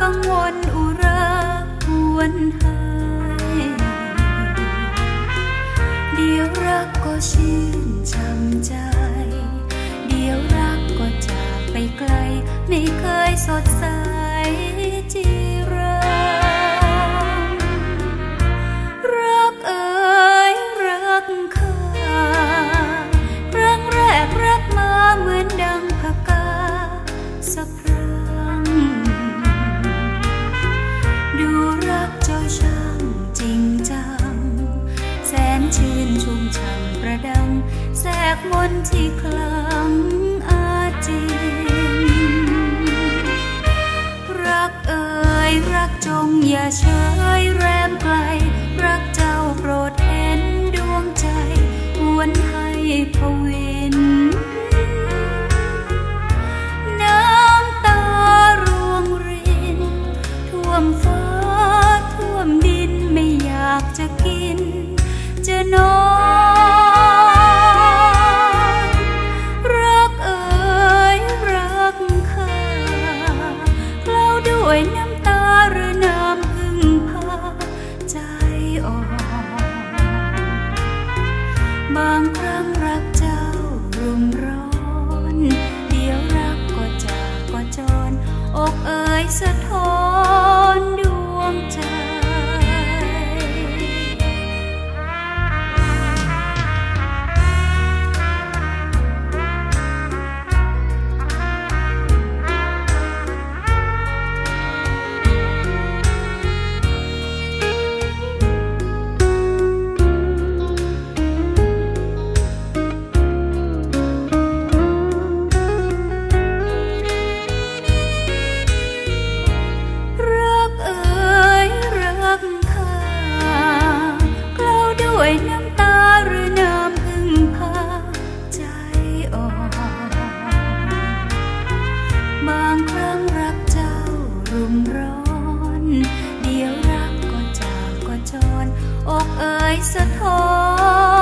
กังวลอุราควรหายเดี๋ยวรักก็เชื่ มนที่คลังอาจินรักเอ่ยรักจงอย่าเฉยแรมไกล รักเจ้าโปรดเห็นดวงใจวนให้พวินน้ำตาร่วงริน ท่วมฟ้าท่วมดินไม่อยากจะกิน จะนอนางครั้งรักเจ้ารุมร้อน เดี๋ยวรักก็จากก็จร อกเอ่ยสะท้อนดวงใจ สะท้อน